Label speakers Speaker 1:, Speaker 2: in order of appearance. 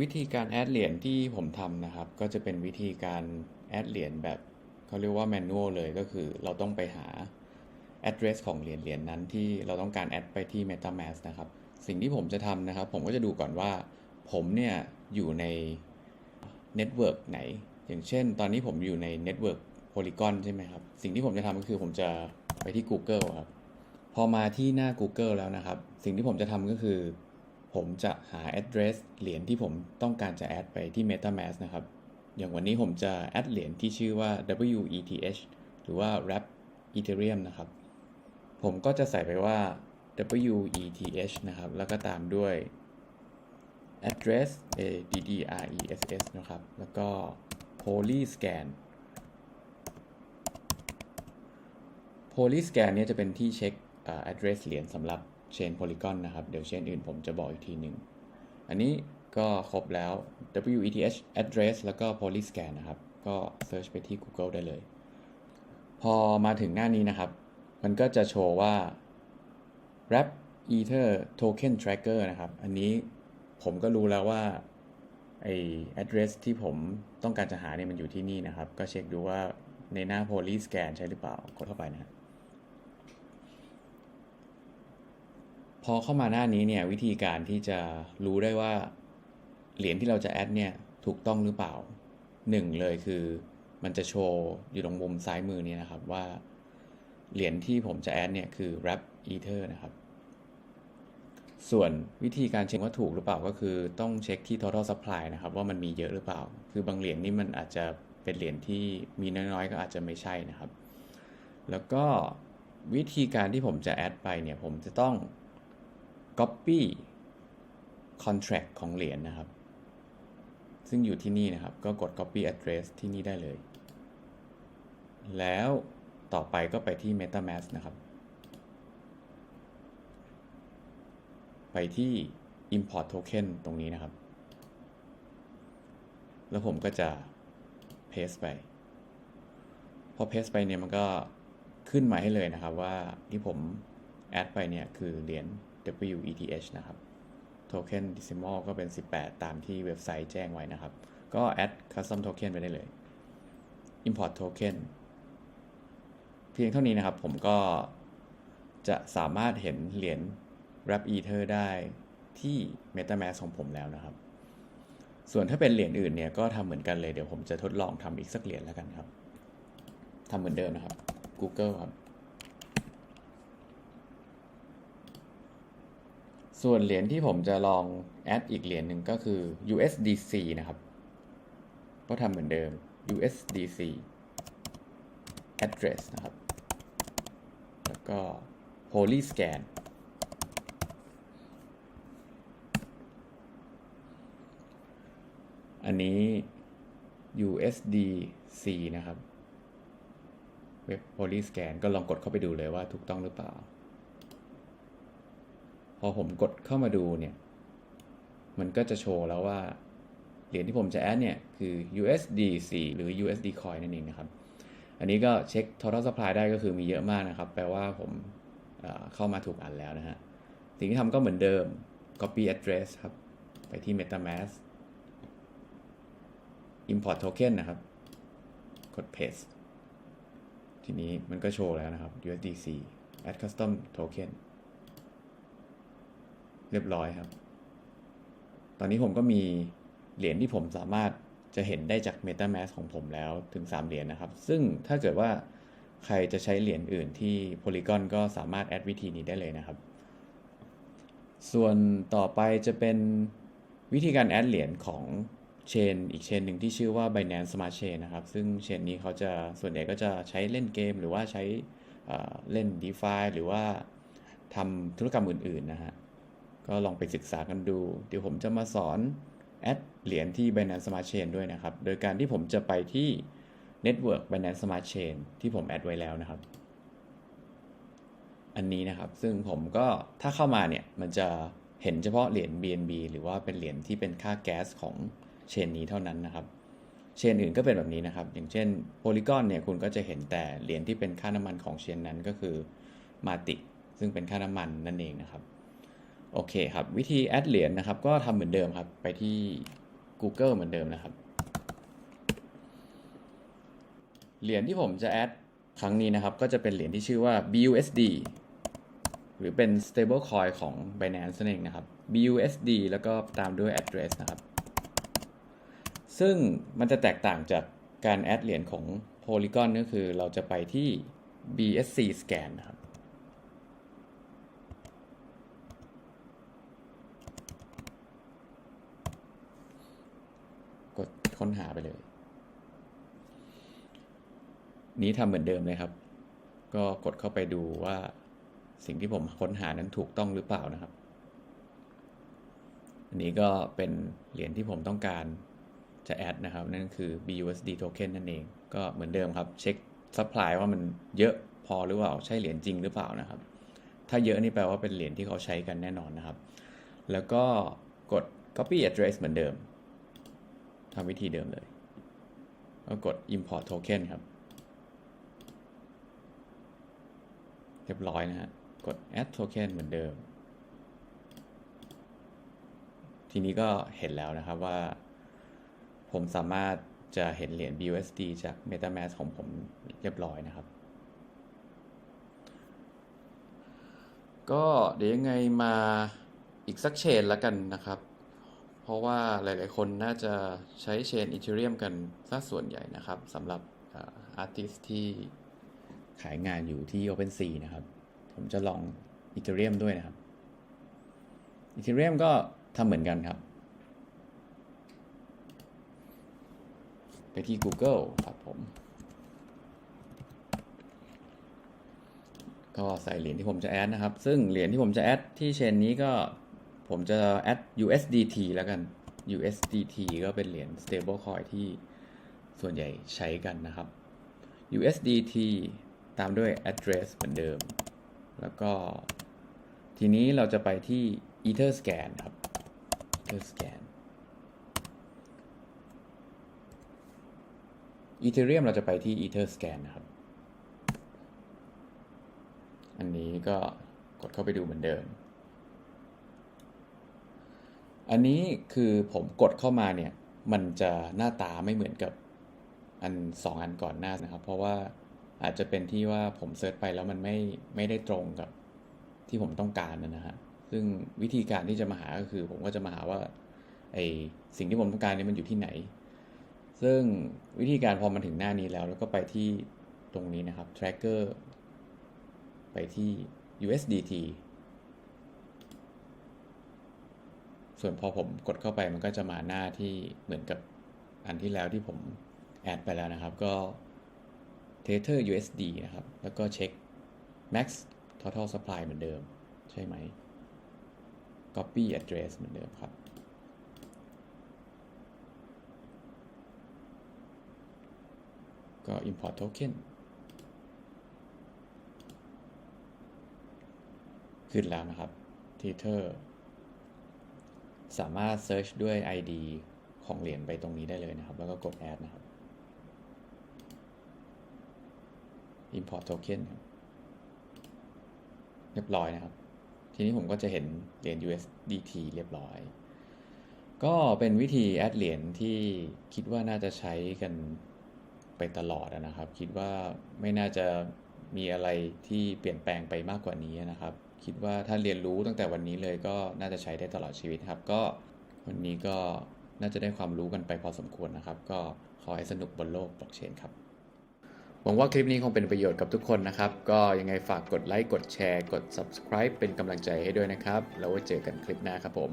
Speaker 1: วิธีการแอดเหรียญที่ผมทำนะครับ ก็จะเป็นวิธีการแอดเหรียญแบบเขาเรียกว่าแมนนวลเลยก็คือเราต้องไปหา address ของเหรียญเหรียญนั้นที่เราต้องการแอดไปที่ MetaMask นะครับ สิ่งที่ผมจะทำนะครับ ผมก็จะดูก่อนว่า ผมเนี่ยอยู่ในเน็ตเวิร์กไหน อย่างเช่น ตอนนี้ผมอยู่ในเน็ตเวิร์ก Polygon ใช่ไหมครับ สิ่งที่ผมจะทำก็คือผมจะไปที่ Google ครับ พอมาที่หน้า Google แล้วนะครับ สิ่งที่ผมจะทำก็คือ ผมจะหา address เหรียญที่ผมต้องการจะแอดไปที่ MetaMask นะครับ อย่างวันนี้ผมจะแอดเหรียญที่ชื่อว่า WETH หรือว่า Wrap Ethereum นะครับ ผมก็จะใส่ไปว่า WETH นะครับ แล้วก็ตามด้วย address A D D R E S S นะครับ แล้วก็ Polyscan Polyscan เนี่ยจะเป็นที่เช็ค address เหรียญสำหรับ Chain Polygon นะครับ เดี๋ยวเชนอื่นผมจะบอกอีกทีหนึ่ง อันนี้ก็ครบแล้ว WETH address แล้วก็ Polyscan นะครับ ก็ search ไปที่ Google ได้เลย พอมาถึงหน้านี้นะครับ มันก็จะโชว์ว่า Wrap Ether Token Tracker นะครับ อันนี้ผมก็รู้แล้วว่าไอ address ที่ผมต้องการจะหาเนี่ยมันอยู่ที่นี่นะครับ ก็เช็คดูว่าในหน้า Polyscan ใช่หรือเปล่ากดเข้าไปนะครับ พอเข้ามาหน้านี้เนี่ยวิธีการที่จะรู้ได้ว่าเหรียญที่เราจะแอดเนี่ยถูกต้องหรือเปล่าหนึ่งเลยคือมันจะโชว์อยู่ตรงมุมซ้ายมือนี้นะครับว่าเหรียญที่ผมจะแอดเนี่ยคือ wrap ether นะครับ ส่วนวิธีการเช็คว่าถูกหรือเปล่าก็คือต้องเช็คที่ total supply นะครับว่ามันมีเยอะหรือเปล่า คือบางเหรียญนี่มันอาจจะเป็นเหรียญที่มีน้อยๆ ก็อาจจะไม่ใช่นะครับ แล้วก็วิธีการที่ผมจะแอดไปเนี่ยผมจะต้อง copy contract ของเหรียญนะครับ ซึ่งอยู่ที่นี่นะครับ ก็กด copy address ที่นี่ได้เลย แล้วต่อไปก็ไปที่ metamask นะครับ ไปที่ import token ตรงนี้นะครับ แล้วผมก็จะ paste ไป พอ paste ไปเนี่ยมันก็ขึ้นมาให้เลยนะครับว่าที่ผมแอดไปเนี่ยคือเหรียญ WETH นะครับ Token Decimal ก็เป็น 18 ตามที่เว็บไซต์แจ้งไว้นะครับ ก็ add custom token ไปได้เลย import token เพียงเท่านี้นะครับ ผมก็จะสามารถเห็นเหรียญ Wrap Ether ได้ที่ MetaMask ของผมแล้วนะครับ ส่วนถ้าเป็นเหรียญอื่นเนี่ยก็ทำเหมือนกันเลย เดี๋ยวผมจะทดลองทำอีกสักเหรียญแล้วกันครับ ทำเหมือนเดิมนะครับ Google ครับ ส่วนเหรียญที่ผมจะลองแอดอีกเหรียญหนึ่งก็คือ USDC นะครับ ก็ทำเหมือนเดิม USDC address นะครับ แล้วก็ Polyscan อันนี้ USDC นะครับ เว็บ Polyscan ก็ลองกดเข้าไปดูเลยว่าถูกต้องหรือเปล่า อผมกดเข้ามาดูเนี่ย มันก็จะโชว์แล้วว่า เหรียญที่ผมจะแอดเนี่ยคือ USDC หรือ USD Coin นั่นเองนะครับ อันนี้ก็เช็ค total supply ได้ก็คือมีเยอะมากนะครับ แปลว่าผมเอ่อเข้ามาถูกอันแล้วนะฮะ สิ่งที่ทำก็เหมือนเดิม copy address ครับ ไปที่ MetaMask import token นะครับ กด paste ทีนี้มันก็โชว์แล้วนะครับ USDC add custom token เรียบร้อยครับ ตอนนี้ผมก็มีเหรียญที่ผมสามารถจะเห็นได้จาก MetaMask ของผมแล้วถึง 3 เหรียญนะครับ ซึ่งถ้าเกิดว่าใครจะใช้เหรียญอื่นที่ Polygon ก็สามารถแอดวิธีนี้ได้เลยนะครับ ส่วนต่อไปจะเป็นวิธีการแอดเหรียญของเชนอีกเชนหนึ่งที่ชื่อว่า Binance Smart Chain นะครับ ซึ่งเชนนี้เขาจะส่วนใหญ่ก็จะใช้เล่นเกม หรือว่าใช้เอ่อเล่น DeFi หรือว่าทำธุรกรรมอื่นๆนะฮะ ก็ลองไปศึกษากันดู เดี๋ยวผมจะมาสอนแอดเหรียญที่ Binance Smart Chain ด้วยนะครับ โดยการที่ผมจะไปที่ Network Binance Smart Chain ที่ผมแอดไว้แล้วนะครับ อันนี้นะครับ ซึ่งผมก็ถ้าเข้ามาเนี่ย มันจะเห็นเฉพาะเหรียญ BNB หรือว่าเป็นเหรียญที่เป็นค่าแก๊สของเชนนี้เท่านั้นนะครับ เชนอื่นก็เป็นแบบนี้นะครับ อย่างเช่น Polygon เนี่ยคุณก็จะเห็นแต่เหรียญที่เป็นค่าน้ำมันของเชนนั้นก็คือมาติซึ่งเป็นค่าน้ำมันนั่นเองนะครับ โอเคครับ วิธีแอดเหรียญนะครับ ก็ทำเหมือนเดิมครับ ไปที่ Google เหมือนเดิมนะครับ เหรียญที่ผมจะแอดครั้งนี้นะครับ ก็จะเป็นเหรียญที่ชื่อว่า BUSD หรือเป็น stablecoin ของ Binance นั่นเองนะครับ BUSD แล้วก็ตามด้วย address นะครับ ซึ่งมันจะแตกต่างจากการแอดเหรียญของ Polygon ก็คือเราจะไปที่ BSC scan นะครับ กด ค้นหาไปเลย นี้ทำเหมือนเดิมเลยครับ ก็กดเข้าไปดูว่าสิ่งที่ผมค้นหานั้นถูกต้องหรือเปล่านะครับ อันนี้ก็เป็นเหรียญที่ผมต้องการจะแอดนะครับ นั่นคือ BUSD token นั่นเอง ก็เหมือนเดิมครับ เช็คซัพพลายว่ามันเยอะพอหรือเปล่า ใช่เหรียญจริงหรือเปล่านะครับ ถ้าเยอะนี่แปลว่าเป็นเหรียญที่เขาใช้กันแน่นอนนะครับ แล้วก็กด copy address เหมือนเดิม ทำวิธีเดิมเลยก็กด import token ครับ เรียบร้อยนะฮะ กด add token เหมือนเดิม ทีนี้ก็เห็นแล้วนะครับว่า ผมสามารถจะเห็นเหรียญ BUSD จาก MetaMask ของผมเรียบร้อยนะครับ ก็เดี๋ยวยังไงมาอีกสักเชนละกันนะครับ เพราะว่าหลาย ๆ คนน่าจะใช้เชนอีเทเรียมกันซะส่วนใหญ่นะครับสำหรับอาร์ติสที่ขายงานอยู่ที่ OpenSea นะครับ ผมจะลองอีเทเรียมด้วยนะครับอีเทเรียมก็ทำเหมือนกันครับ ไปที่ Google ครับผม ก็ใส่เหรียญที่ผมจะแอดนะครับ ซึ่งเหรียญที่ผมจะแอดที่เชนนี้ก็ ผมจะแอด USDT แล้วกัน USDT ก็เป็นเหรียญ stablecoin ที่ส่วนใหญ่ใช้กันนะครับ USDT ตามด้วย address เหมือนเดิม แล้วก็ ทีนี้เราจะไปที่ Etherscan ครับ Etherscan Ethereum เราจะไปที่ Etherscan นะครับ อันนี้ก็กดเข้าไปดูเหมือนเดิม อันนี้คือผมกดเข้ามาเนี่ย มันจะหน้าตาไม่เหมือนกับอันสองอันก่อนหน้านะครับ เพราะว่าอาจจะเป็นที่ว่าผมเซิร์ชไปแล้วมันไม่ไม่ได้ตรงกับที่ผมต้องการนะฮะ ซึ่งวิธีการที่จะมาหาก็คือ ผมก็จะมาหาว่าไอสิ่งที่ผมต้องการนี่มันอยู่ที่ไหน ซึ่งวิธีการพอมาถึงหน้านี้แล้ว แล้วก็ไปที่ตรงนี้นะครับ tracker ไปที่ USDT ส่วนพอผมกดเข้าไปมันก็จะมาหน้าที่เหมือนกับอันที่แล้วที่ผมแอดไปแล้วนะครับ ก็ Tether USD นะครับ แล้วก็เช็ค Max Total Supply เหมือนเดิม ใช่ไหม Copy Address เหมือนเดิมครับ ก็ Import Token ขึ้นแล้วนะครับ Tether สามารถ Search ด้วย ID ของเหรียญไปตรงนี้ได้เลยนะครับ แล้วก็กด Add นะครับ Import Token ครับเรียบร้อยนะครับ ทีนี้ผมก็จะเห็นเหรียญ USDT เรียบร้อย ก็เป็นวิธีแอดเหรียญที่คิดว่าน่าจะใช้กันไปตลอดนะครับ คิดว่าไม่น่าจะมีอะไรที่เปลี่ยนแปลงไปมากกว่านี้นะครับ คิดว่าถ้าเรียนรู้ตั้งแต่วันนี้เลยก็น่าจะใช้ได้ตลอดชีวิตครับ ก็วันนี้ก็น่าจะได้ความรู้กันไปพอสมควรนะครับ ก็ขอให้สนุกบนโลกบล็อกเชนครับหวังว่าคลิปนี้คงเป็นประโยชน์กับทุกคนนะครับ ก็ยังไงฝากกดไลค์กดแชร์ กด subscribe เป็นกำลังใจให้ด้วยนะครับ แล้วไว้เจอกันคลิปหน้าครับผม